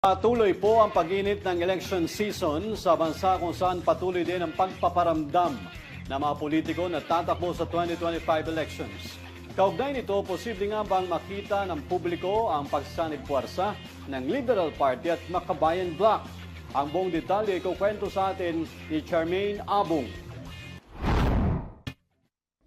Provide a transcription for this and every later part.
Patuloy po ang pag-init ng election season sa bansa kung saan patuloy din ang pagpaparamdam ng mga politiko na tatakbo sa 2025 elections. Kaugnay nito, posible nga bang makita ng publiko ang pagsanib puwersa ng Liberal Party at Makabayan Bloc? Ang buong detalye ikukwento sa atin ni Charmaine Abong.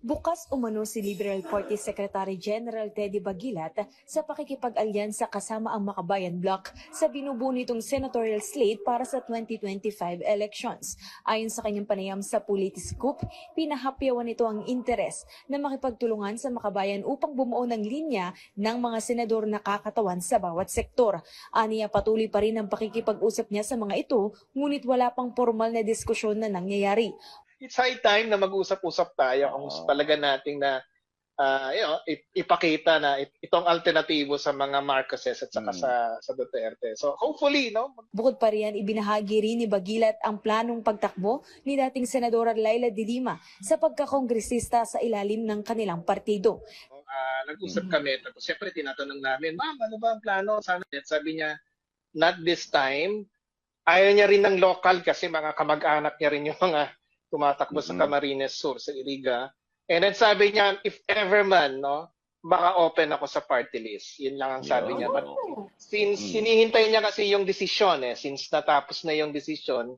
Bukas umano si Liberal Party Secretary General Teddy Bagilat sa pakikipag-alyansa kasama ang Makabayan Bloc sa binubuo nitong senatorial slate para sa 2025 elections. Ayon sa kanyang panayam sa Politiscoop, pinahapyawan nito ang interes na makipagtulungan sa Makabayan upang bumuo ng linya ng mga senador na kakatawan sa bawat sektor. Aniya patuloy pa rin ang pakikipag-usap niya sa mga ito, ngunit wala pang formal na diskusyon na nangyayari it's high time na mag-usap-usap tayo kung Oo. talaga nating na ah, you know, ip- ipakita na it- itong alternatibo sa mga Marcoses at saka Mm. sa sa Duterte. So hopefully, no, Bukod pa riyan, ibinahagi rin ni Bagilat ang planong pagtakbo ni dating Senadora Laila de Lima sa pagkakongresista sa ilalim ng kanilang partido. ah, nag-usap kami tapos syempre tinatanong namin, "Ma'am, ano ba ang plano?" Sabi niya, sabi niya, "Not this time." Ayaw niya rin ng local kasi mga kamag-anak niya rin yung mga tumatakbo sa Mhm. Camarines Sur, sa Iriga. And then sabi niya, if ever man, no, baka open ako sa party list. Yun lang ang sabi niya. But since Mm. hinihintay niya kasi yung desisyon eh, since natapos na yung desisyon,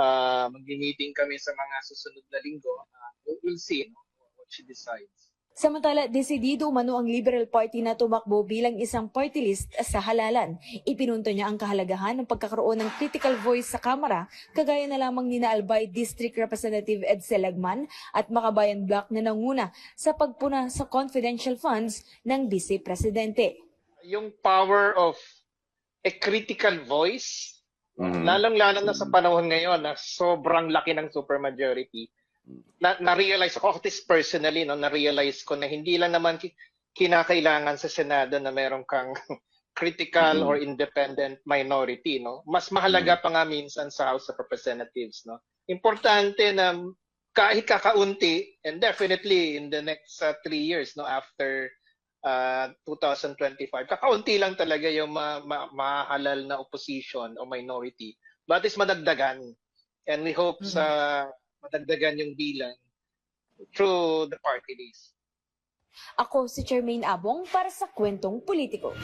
uh, mag-meeting kami sa mga susunod na linggo. Uh, we'll, we'll see no, what she decides. Samantala, desidido umano ang Liberal Party na tumakbo bilang isang party list sa halalan. Ipinunto niya ang kahalagahan ng pagkakaroon ng critical voice sa Kamara, kagaya na lamang ni Albay District Representative Ed Selagman at Makabayan Bloc na nanguna sa pagpuna sa confidential funds ng Vice Presidente. Yung power of a critical voice, Mhm. lalong-lalo na sa panahon ngayon na sobrang laki ng supermajority, na, na-realize ako, at least personally, no, na-realize ko na hindi lang naman ki- kinakailangan sa Senado na meron kang critical Mhm. or independent minority, no? Mas mahalaga pa nga minsan sa House of Representatives, no? Importante na kahit kakaunti, and definitely in the next uh, three years, no, after uh, 2025, kakaunti lang talaga yung ma- ma- mahalal na opposition o minority. But is madagdagan. And we hope Mhm. sa madagdagan yung bilang through the party list. Ako si Charmaine Abong para sa Kwentong Politiko.